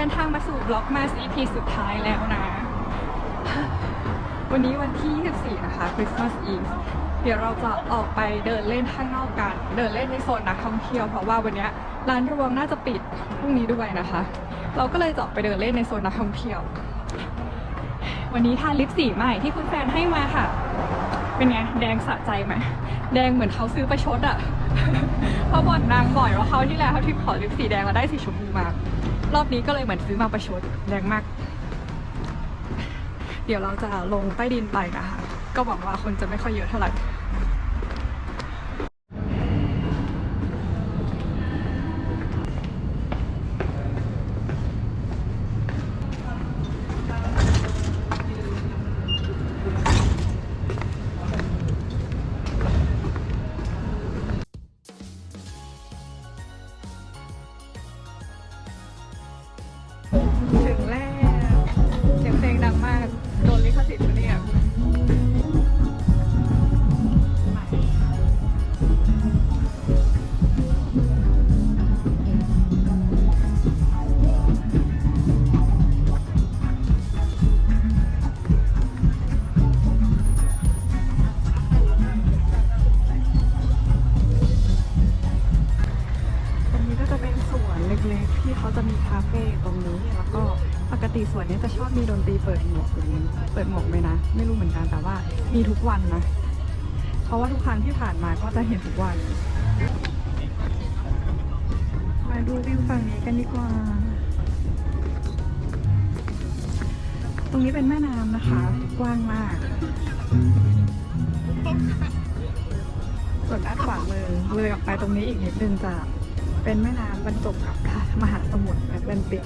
ดินทางมาสู่บล็อกมา EP สุดท้ายแล้วนะ วันนี้วันที่ 24 นะคะคริสต์มาสอีฟเดี๋ยวเราจะออกไปเดินเล่นข้างนอกกัน เดินเล่นในโซนนักท่องเที่ยวเพราะว่าวันนี้ร้านรวงน่าจะปิดพรุ่งนี้ด้วยนะคะ เราก็เลยจะออกไปเดินเล่นในโซนนักท่องเที่ยว วันนี้ทาลิปสีใหม่ที่คุณแฟนให้มาค่ะ เป็นไงแดงสะใจไหมแดงเหมือนเขาซื้อประชดอะเพราะบ่นนางบ่อยว่าเขาที่แล้วเขาที่ขอลิปสีแดงแล้วได้สีชมพูมา รอบนี้ก็เลยเหมือนซื้อมาประชดแรงมาก เดี๋ยวเราจะลงใต้ดินไปนะคะ ก็หวังว่าคนจะไม่ค่อยเยอะเท่าไหร่ เล็กๆที่เขาจะมีคาเฟ่ตรงนี้ แล้วก็ปกติสวนเนี้ยจะชอบมีดนตรีเปิดหมวกอย่างนี้เปิดหมวกไหมนะ ไม่รู้เหมือนกันแต่ว่ามีทุกวันนะ เพราะว่าทุกครั้งที่ผ่านมาก็จะเห็นทุกวัน มาดูวิวฝั่งนี้กันดีกว่า ตรงนี้เป็นแม่น้ำนะคะ กว้างมากส่วนด้านขวามือเลยออกไปตรงนี้อีกนิดนึงจะ เป็นแม่น้ำบรรจบกับมหาสมุทรแอตแลนติก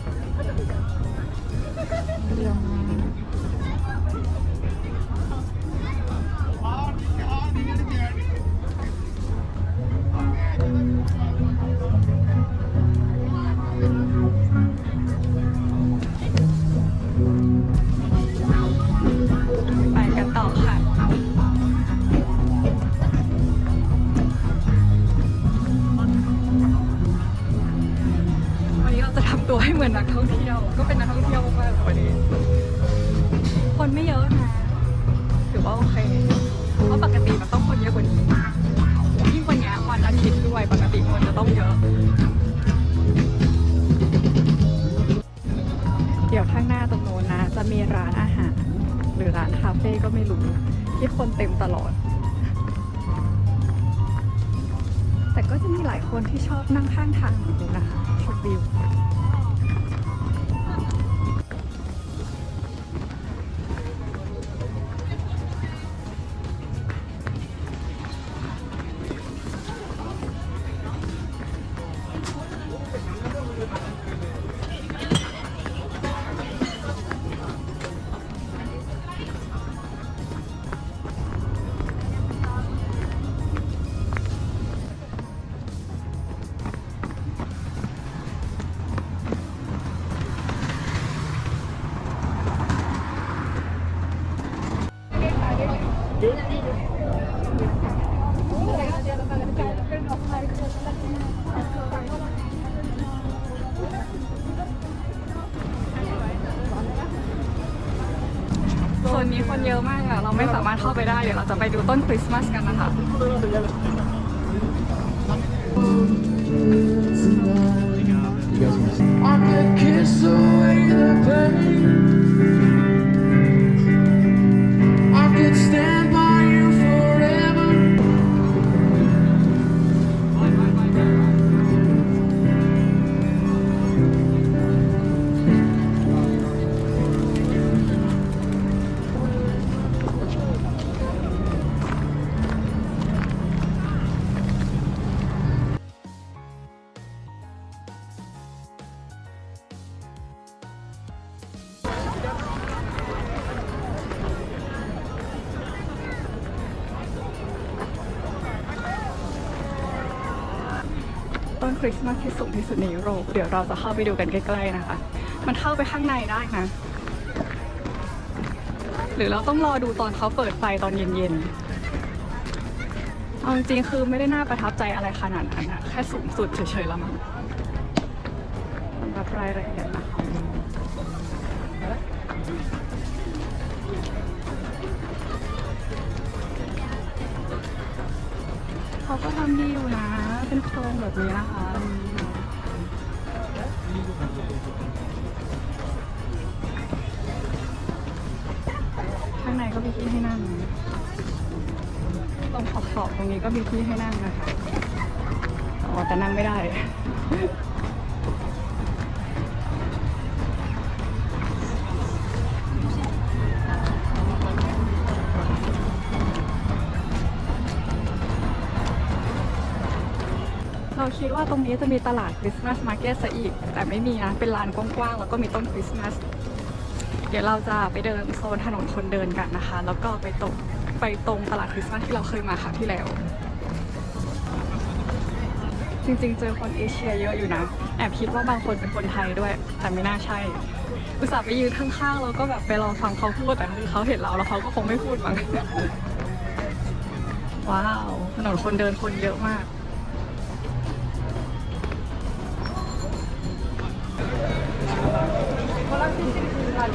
ตลอด แต่ก็จะมีหลายคนที่ชอบนั่งข้างทางอยู่นะคะชมวิว นนี้คนเยอะมากอะเราไม่สามารถเข้าไปได้ เดี๋ยวเราจะไปดูต้นคริสต์มาสกันนะคะ I could kiss away the pain. ต้นคริสต์มาสที่สูงที่สุดในยุโรป เดี๋ยวเราจะเข้าไปดูกันใกล้ๆนะคะ มันเข้าไปข้างในได้นะ หรือเราต้องรอดูตอนเขาเปิดไฟตอนเย็นๆเอาจริงๆคือไม่ได้น่าประทับใจอะไรขนาดนั้นนะแค่สูงสุดเฉยๆแล้วมั้งำหรับรายละเอียดนะคะ เขาก็ทำดีอยู่นะ เป็นโครงแบบนี้นะคะข้างในก็มีที่ให้นั่ง ตรงขอบๆตรงนี้ก็มีที่ให้นั่งนะคะอ๋อแต่นั่งไม่ได้ เราคิดว่าตรงนี้จะมีตลาดคริสต์มาสมาร์เก็ตซะอีก แต่ไม่มีนะ เป็นลานกว้างๆ แล้วก็มีต้นคริสต์มาส เดี๋ยวเราจะไปเดินโซนถนนคนเดินกันนะคะ แล้วก็ไปตรงไปตรงตลาดคริสต์มาสที่เราเคยมาครั้งที่แล้ว จริงๆ เจอคนเอเชียเยอะอยู่นะ แอบคิดว่าบางคนเป็นคนไทยด้วย แต่ไม่น่าใช่ อุตส่าห์ไปยืนข้างๆ แล้วก็แบบไปรอฟังเขาพูด แต่คือเขาเห็นเราแล้วเขาก็คงไม่พูดมั้งว้าว ถนนคนเดินคนเยอะมาก อัน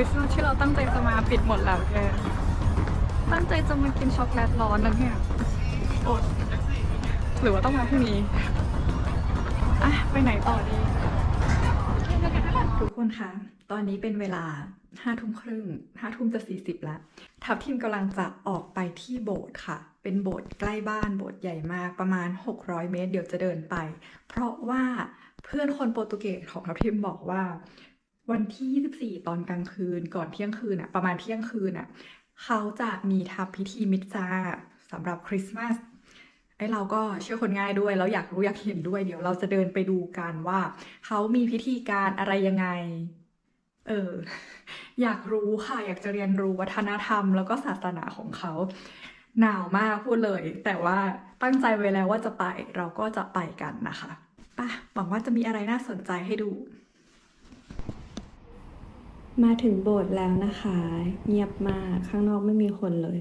ริสต์มาสที่เราตั้งใจจะมาปิดหมดแล้วแกตั้งใจจะมากินช็อกโกแลตร้อนนะเนี่ยอดหรือว่าต้องมาพรุ่งนี้อะไปไหนต่อดี ทุกคนคะ ตอนนี้เป็นเวลาห้าทุ่มครึ่งห้าทุ่มจะสี่สิบแล้ว ทัพทีมกำลังจะออกไปที่โบสถ์ค่ะ เป็นโบสถ์ใกล้บ้านโบสถ์ใหญ่มากประมาณ 600 เมตร เดี๋ยวจะเดินไป เพราะว่าเพื่อนคนโปรตุเกสของทัพทีมบอกว่า วันที่ 24 ตอนกลางคืน ก่อนเที่ยงคืนอะประมาณเที่ยงคืนอะเขาจะมีทำพิธีมิตรจาสำหรับคริสต์มาสไอเราก็เชื่อคนง่ายด้วยแล้วอยากรู้อยากเห็นด้วยเดี๋ยวเราจะเดินไปดูกันว่าเขามีพิธีการอะไรยังไง เออ อยากรู้ค่ะ อยากจะเรียนรู้วัฒนธรรม แล้วก็ศาสนาของเขาหนาวมากพูดเลย แต่ว่าตั้งใจไว้แล้วว่าจะไปเราก็จะไปกันนะคะป่ะหวังว่าจะมีอะไรน่าสนใจให้ดู มาถึงโบสถ์แล้วนะคะ เงียบมากข้างนอกไม่มีคนเลย